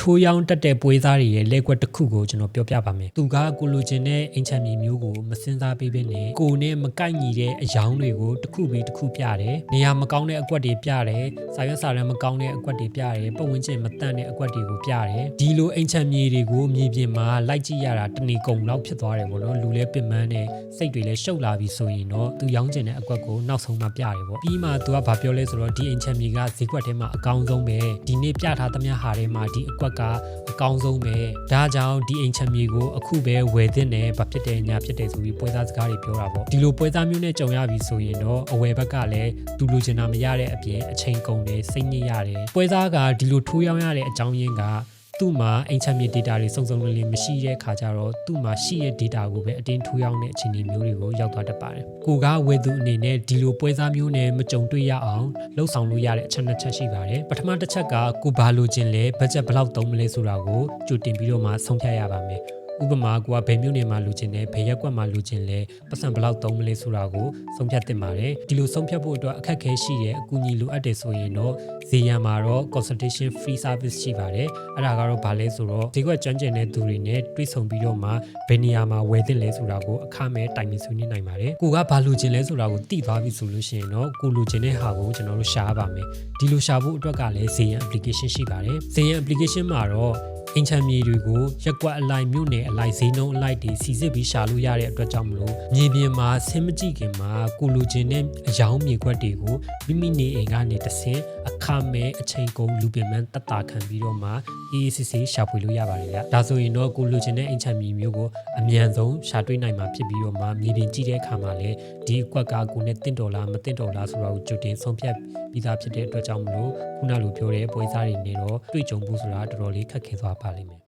ထိုးရောင်းတက်တဲ့ပွဲစားတွေရဲ့လက်ကွက်တစ်ခုကိုကျွန်တော်ပြောပြပါမယ်သူကကိုလိုချင်တဲ့အင်ချမ်းမြေမျိုးကိုမစင်စားပေးဘဲနဲ့ကိုနဲ့မကိုက်ညီတဲ့အယောင်တွေကိုတစ်ခုပြီးတစ်ခုပြတယ်နေရာမကောင်းတဲ့အကွက်တွေပြတယ်စာရွက်စာတမ်းမကောင်းတဲ့အကွက်တွေပြတယ်ပတ်ဝန်းကျင်မတန့်တဲ့အကွက်တွေကိုပြတယ်ဒီလိုအင်ချမ်းမြေတွေကိုမြေပြင်မှာလိုက်ကြည့်ရတာတဏီကုံလောက်ဖြစ်သွားတယ်ပေါ့နော်လူလဲပင်ပန်းနဲ့စိတ်တွေလဲရှုပ်လာပြီဆိုရင်တော့သူရောင်းကျင်တဲ့အကွက်ကိုနောက်ဆုံးမှပြတယ်ပေါ့ပြီးမှသူကဘာပြောလဲဆိုတော့ဒီအင်ချမ်းမြေကဈေးကွက်ထဲမှာအကောင်းဆုံးပဲဒီနေ့ပြထားသမျှဟာထဲမှာဒီအကွက်ကအကောင်းဆုံးပဲဒါကြောင့်ဒီအင်ချမ်းမြေကိုအခုပဲဝယ်သင့်တယ်ဘာဖြစ်တယ်ညာဖြစ်တယ်ဆိုပြီးပွဲသားစကားတွေပြောတာပေါ့ဒီလိုပွဲသားမျိုးနဲ့ကြုံရပြီဆိုရင်တော့အဝယ်ဘက်ကလည်းသူလိုချင်တာမရတဲ့အပြင်အချိန်ကုန်တယ်စိတ်ညစ်ရတယ်ပွဲသားကဒီလိုထိုးရောင်းရတဲ့အကြောင်းရင်းက သူ့မှာအင်ချမ်းမြေ data တွေစုံစုံလင်လင်မရှိတဲ့ခါကျတော့သူ့မှာရှိတဲ့ data ကိုပဲအတင်းထိုးရောင်းတဲ့အခြေအနေမျိုးတွေကိုရောက်သွားတတ်ပါတယ်။ကိုကဝယ်သူအနေနဲ့ဒီလိုပွဲစားမျိုးနဲ့မကြုံတွေ့ရအောင်လှုပ်ဆောင်လို့ရတဲ့အချက်နှစ်ချက်ရှိပါတယ်။ပထမတစ်ချက်ကကိုဘာလိုချင်လဲဘတ်ဂျက်ဘယ်လောက်သုံးမလဲဆိုတာကိုကြိုတင်ပြီးတော့မှဆုံးဖြတ်ရပါမယ်။ ဥပမာကိုကဘယ်မျိုးနေမှာလူချင်းလဲဘယ်ရက်ကွက်မှာလူချင်းလဲပတ်စံဘယ်လောက်သုံးမလဲဆိုတာကိုဆုံးဖြတ်တင်ပါတယ်ဒီလိုဆုံးဖြတ်ဖို့အတွက်အခက်အခဲရှိတဲ့အကူအညီလိုအပ်တယ်ဆိုရင်တော့ဈေးရန်မှာတော့ consultation free service ရှိပါတယ်အဲ့ဒါကတော့ဘာလဲဆိုတော့ဈေးကွက်ကျွမ်းကျင်တဲ့သူတွေနဲ့တွေ့ဆုံပြီးတော့မှဘယ်နေရာမှာဝယ်သင့်လဲဆိုတာကိုအခမဲ့တိုင်ပင်ဆွေးနွေးနိုင်ပါတယ်ကိုကဘာလူချင်းလဲဆိုတာကိုသိသွားပြီဆိုလို့ရှိရင်တော့ကိုလူချင်းတဲ့ဟာကိုကျွန်တော်တို့ရှားပါမယ်ဒီလိုရှာဖို့အတွက်ကလည်းဈေးရန် application ရှိပါတယ်ဈေးရန် application မှာတော့ အင်ချမ်းမြေတွေကိုရက်ကွက်အလိုက်မြို့နယ်အလိုက်ဈေးနှုန်းအလိုက်တွေစီစစ်ပြီးရှာလို့ရတဲ့အတွက်ကြောင့်မလို့မြေပြင်မှာဆင်းမကြည့်ခင်မှာကိုလူချင်းနဲ့အယောင်မြေခွက်တွေကိုမိမိနေအိမ်ကနေတဆင်အခမဲ့အချိန်ကုန်လူပင်မန်းတတ်တာခံပြီးတော့မှ AACC ရှာဖွေလို့ရပါတယ်ဗျ။ဒါဆိုရင်တော့ကိုလူချင်းတဲ့အင်ချမ်းမြေမျိုးကိုအမြန်ဆုံးရှာတွေ့နိုင်မှာဖြစ်ပြီးတော့မှမြေပြင်ကြည့်တဲ့အခါမှာလည်းဒီအကွက်ကကိုနဲ့တင့်တော်လားမတင့်တော်လားဆိုတာကိုကြိုတင်ဆုံးဖြတ်ပြီးသားဖြစ်တဲ့အတွက်ကြောင့်မလို့ခုနလိုပြောတဲ့ပွဲစားတွေနေတော့တွေ့ကြုံဖို့ဆိုတာတော်တော်လေးခက်ခဲသွားပါလိမ့်မယ်